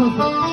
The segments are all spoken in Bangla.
Oh,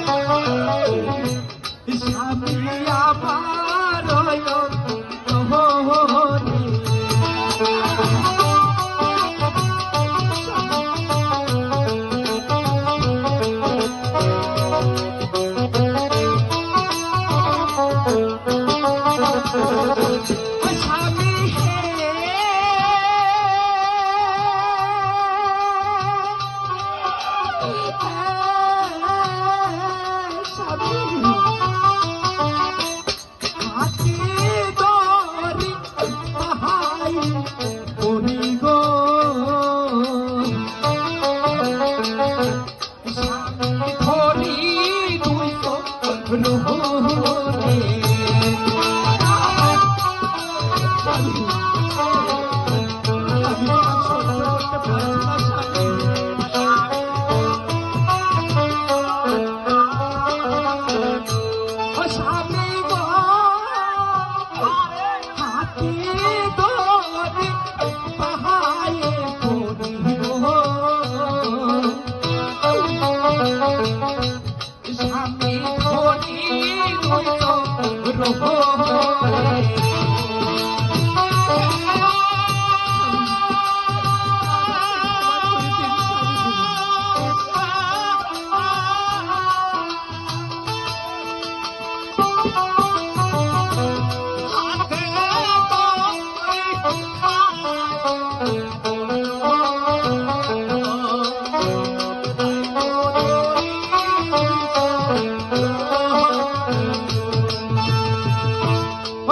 हो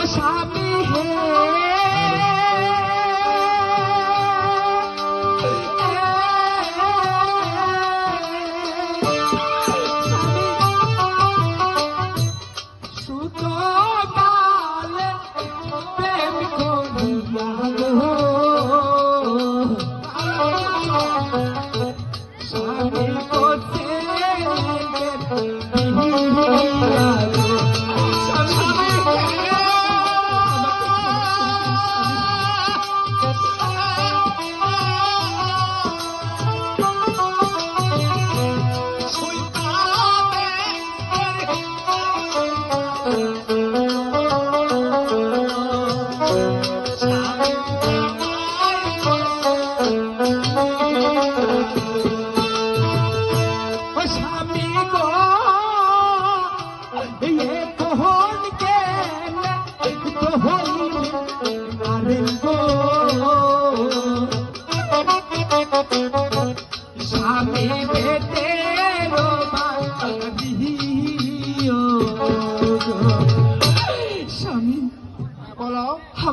ও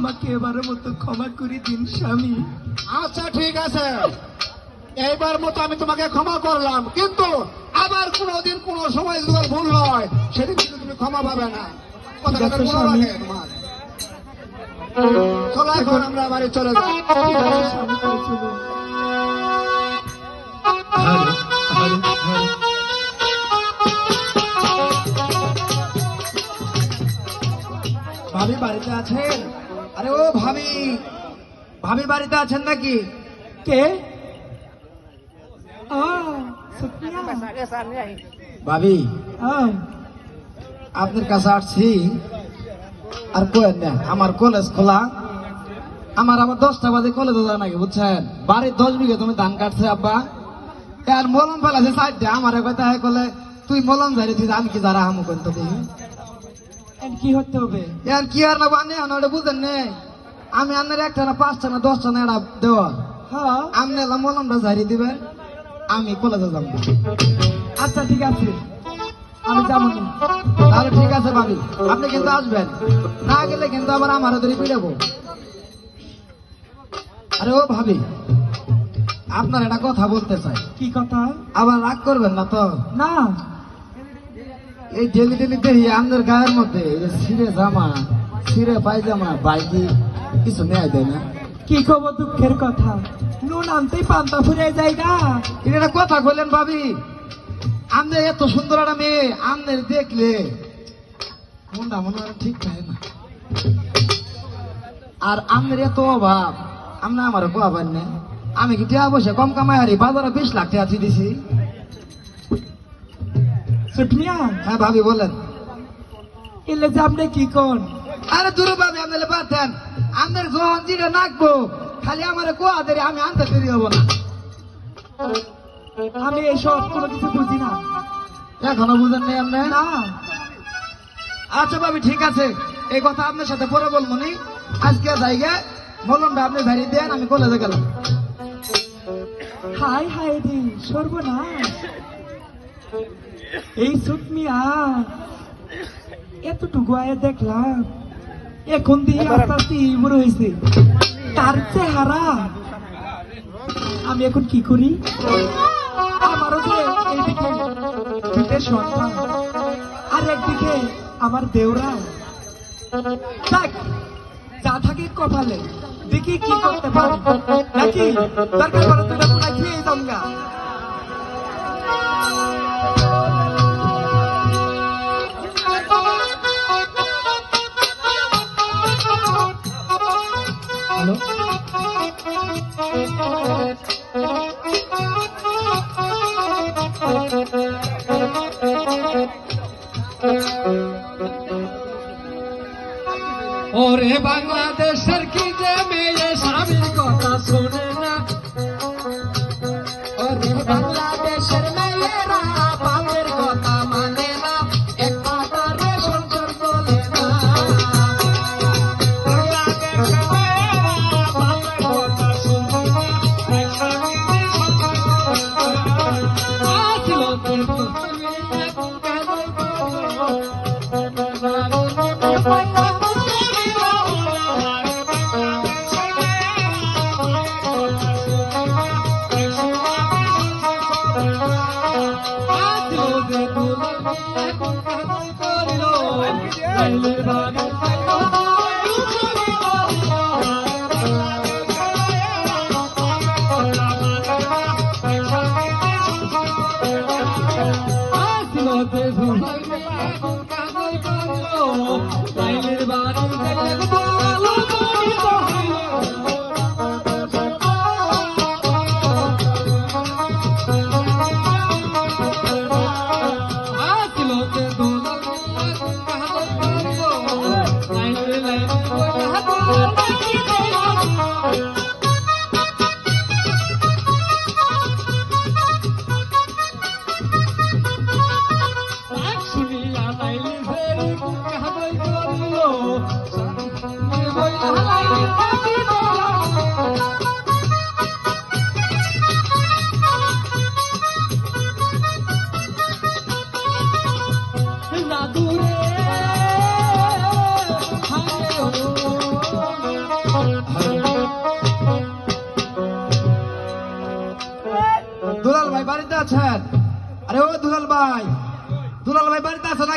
আমাকে এবারের মতো ক্ষমা করে দিন স্বামী। আচ্ছা ঠিক আছে। এইবার মতো আমি তোমাকে ক্ষমা করলাম কিন্তু আবার কোনোদিন কোনো সময় যদি ভুল হয় সেদিন কিন্তু তুমি ক্ষমা পাবে না। মনে রাখে তোমার। চলো এখন আমরা বাড়ি চলে যাই। ভাবি বাড়িতে আছেন? আরে ও ভাবি ভাবি বাড়িতে আছেন নাকি? কে? ভাবি আপনার কাছে আসছি। আর কোয়েন না আমার কলেজ খোলা। আমার আবার দশটা বাজে কলেজে নাকি বুঝছেন? বাড়ির দশ বিঘে তুমি ধান কাটছে আব্বা। আর মলম ফেলাছে সাইড আমার কথা হ্যাঁ কলে তুই মলম ঝাড়ি তুই আমি কি যারা হামু কোন তো দেখি। এখন কি হতে হবে? আর কি আর না বানে? ওটা বুঝেন নে। আমি আপনার একটা না পাঁচটা না দশটা না এটা দেওয়া। হ্যাঁ। আপনি এলাম মলমটা ঝাড়ি দিবেন। আমি কলেজে যাব। আচ্ছা ঠিক আছে। আমি যাব তাহলে ঠিক আছে ভাবি আপনি কিন্তু আসবেন। না গেলে কিন্তু আবার আমার ধরে পিড়াবো আরে ও ভাবি আপনার একটা কথা বলতে চাই। কি কথা? আবার রাগ করবেন না তো? না। এই ডেলি ডেলি দেখি আমাদের গায়ের মধ্যে এই যে সিরে জামা সিরে পায়জামা বাইকি কিছু নেয় দেয় না। কি খবর দুঃখের কথা? নুন আনতেই পান্তা ফুরে যায় না। এটা কথা বললেন ভাবি আপনি এত সুন্দর একটা মেয়ে আপনি দেখলে মনটা মনে হয় ঠিক থাকে না। আর আপনার এত অভাব আপনি আমার কোয়াবেন না আমি কি টিয়া বসে কম কামাই হারি বাজারে বিশ লাখ টাকা দিয়ে দিছি। সুটমিয়া হ্যাঁ ভাবি বলেন। এলে যে আপনি কি কোন? আরে দূরে ভাবি আপনার পাতেন আপনার যখন জিরে নাকবো। খালি আমার কোয়া দেরি আমি আনতে দেরি হব না। আমি এসব কোনো কিছু বুঝি না। এখনও বুঝেন নেই আপনি? না। আচ্ছা ভাবি ঠিক আছে। এই কথা আপনার সাথে পরে বলব নি। আজকে জায়গা মলমটা আপনি ভেরি দেন আমি কলেজে গেলাম। হাই হাই রে সর্বনাশ। এই সুটমিয়া এতটুকু আয় দেখলাম এখন দিয়ে আস্তে আস্তে বড় হয়েছে তার চেহারা আমি এখন কি করি? আমারও যে এইদিকে সন্তান আর একদিকে আমার দেওরা দেখ যা থাকে কপালে দেখি কি করতে পারি। নাকি দরকার পড়ে খেয়ে দমগা Hello?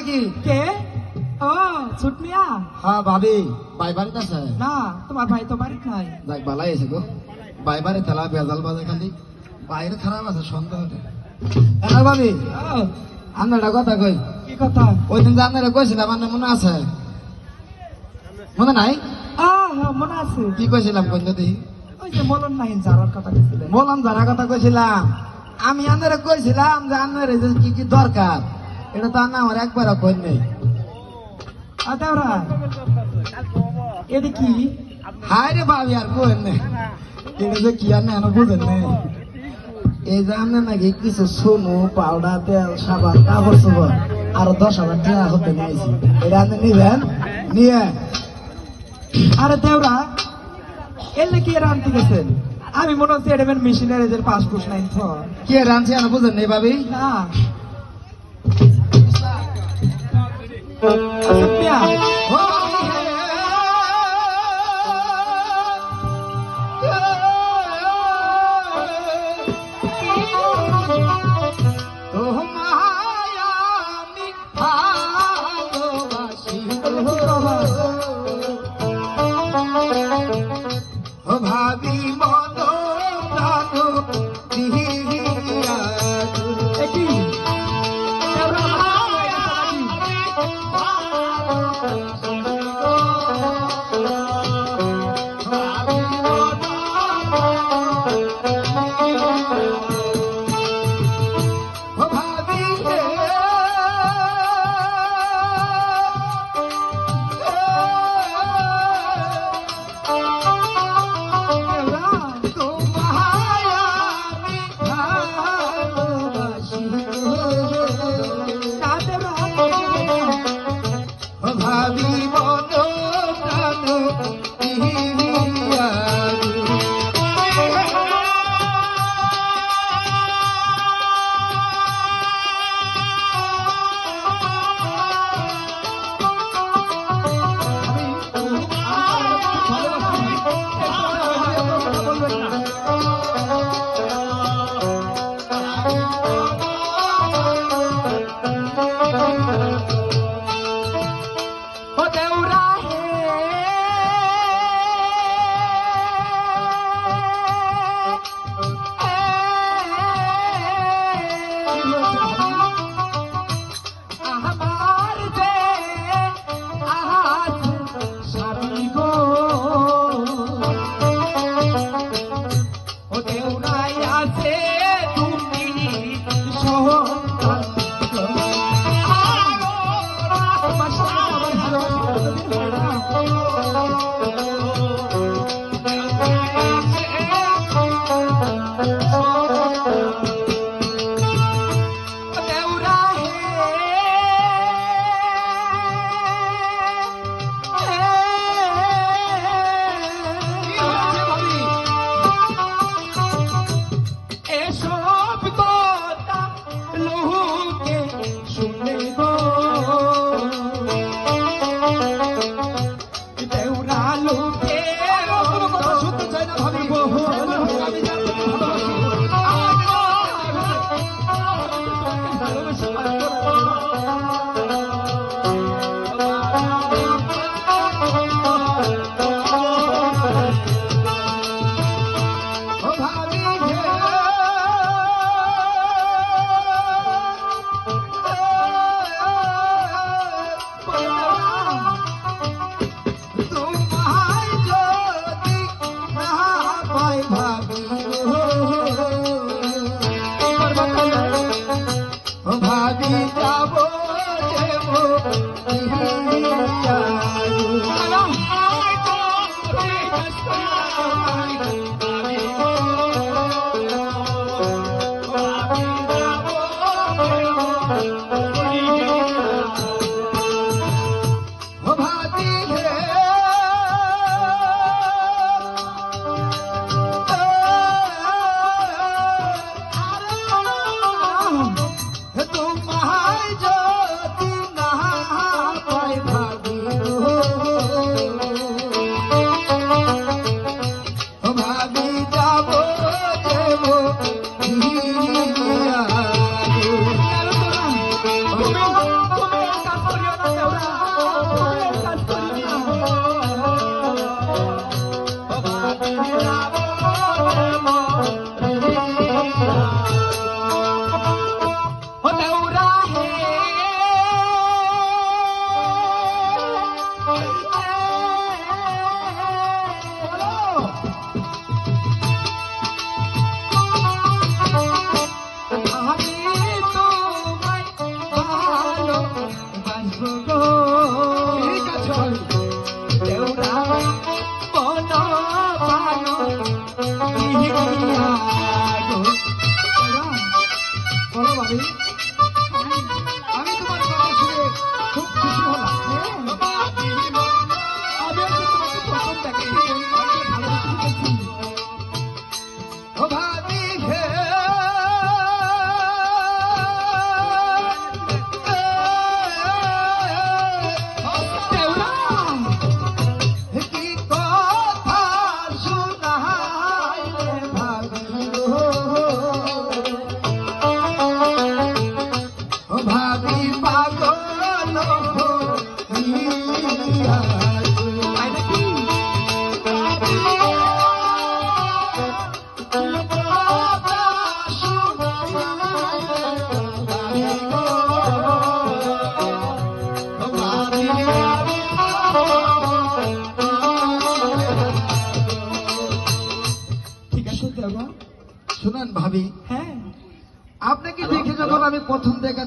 নাকি কে? ও সুটমিয়া হ্যাঁ ভাবি ভাই বাড়িতে আছে। না তোমার ভাই তো বাড়িতে নাই। যাক বালাই আছে গো। ভাই বাড়ি তেলা বেজাল বাজে খালি। বাইরে খারাপ আছে সন্দেহ হ্যাঁ ভাবি। একটা কথা কই। কি কথা? ওই দিন যে আপনারা কইছিলাম আমার মনে আছে? মনে নাই? আহ মনে আছে। কি কইছিলাম কই যদি ওই যে মলন নাই যারার কথা বলছিলেন বললাম যারা কথা কইছিলাম আমি আন্দারে কইছিলাম যে আন্দারে কি কি দরকার এটা তো আন্না আমার একবারও কই নেই। আদাওরা এদি কি? হায় রে ভাবি আর কই নেই। এটা যে কি আর না বুঝেন নেই। এই যে আমরা নাকি কিছু সোনু পাউডার তেল সাবান কাপড় চোপড় আরও দশ হাজার টাকা হতে নিয়েছি। এটা আপনি নিবেন? নিয়ে। আরে দেওরা এলে কি এর গেছেন? আমি মনে হচ্ছে এডেমের মেশিনের এদের পাসপোর্ট নাই তো কে রাঁধছি আর বুঝেন নেই ভাবি না। সুটমিয়া ও তোমায়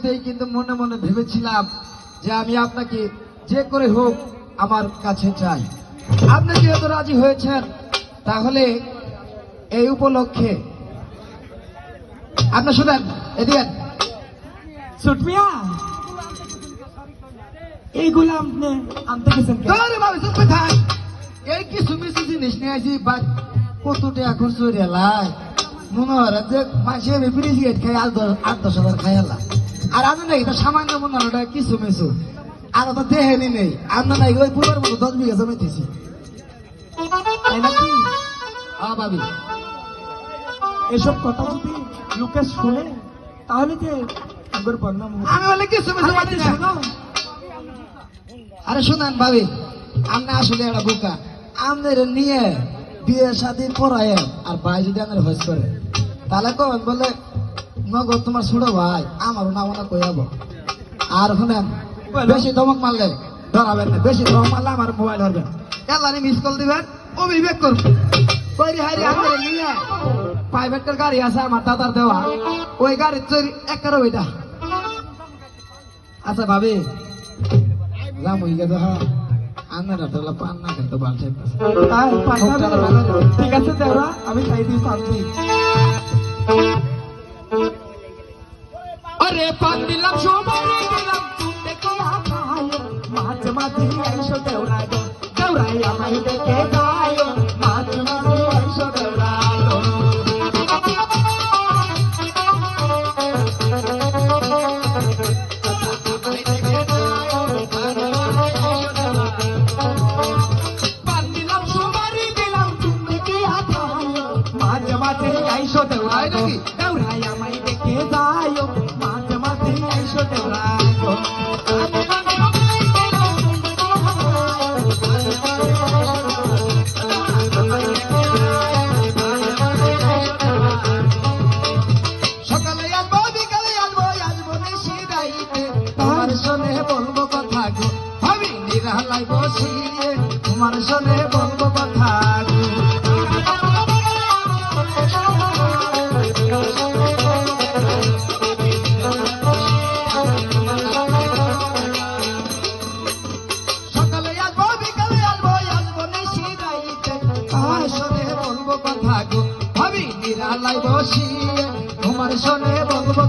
দেখাতেই কিন্তু মনে মনে ভেবেছিলাম যে আমি আপনাকে যে করে হোক আমার কাছে চাই। আপনি যেহেতু রাজি হয়েছেন তাহলে এই উপলক্ষে আপনি শুনেন এদিকে সুটমিয়া এইগুলো আপনি আনতে গেছেন। এই কিছু মিছু জিনিস নিয়ে আসি বা কত টাকা খরচ করে মনে হয় যে মাসে আমি খাই আট দশ হাজার খাই আর আমি নাকি তো সামান্য মনে ওটা কিছু মিছু আর তো দেহেনি নেই। আমরা নাকি ওই পুরোর মতো দশ বিঘা জমিতেছি তাই নাকি? আ ভাবি। এসব কথা যদি লোকে শুনে তাহলে যে আগর বদনাম কিছু আরে না শোনো, আরে শুনেন ভাবি। আপনি আসলে একটা বোকা। আমাদের নিয়ে বিয়ে শাদী পড়ায় আর ভাই যদি আমার হজ করে তাহলে কবেন বলে নগদ তোমার ছোট ভাই আমারও না মনে কইয়াব আর শুনেন বেশি ধমক মারলে ধরাবেন না বেশি ধমক মারলে আমার মোবাইল ধরবেন এলানি মিস কল দিবেন অভিবেক করবেন কইরি হাইরি আমাদের নিয়ে। প্রাইভেটের গাড়ি আছে আমার দাদার দেওয়া ওই গাড়ির চুরি একেরও ওইটা আচ্ছা ভাবি। যাম ওই গেছে হ্যাঁ আন্নার পান না খেতে পারছে না। করে। ঠিক আছে দেওরা আমি খাই দিই পান দিলাম সময় দিলাম তুমি কি আখায় মাঝে মাঝে আইসো দেওরা গো দেওরাই আমায় দেখে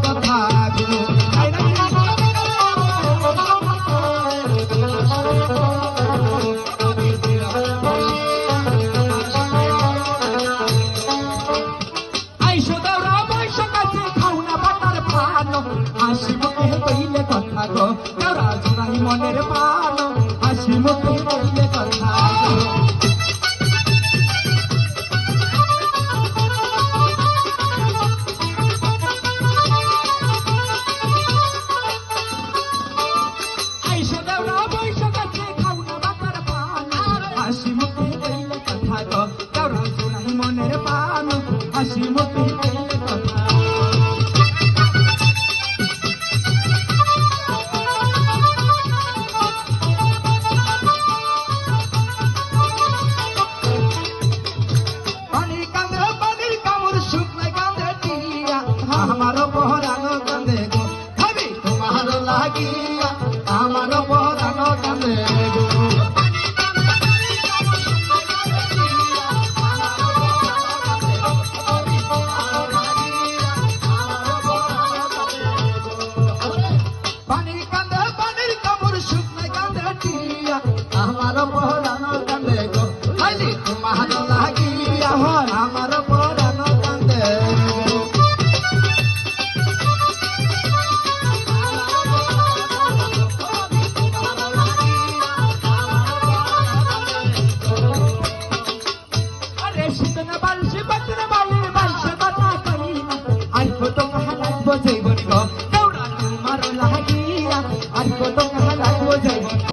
কথা গো máximo.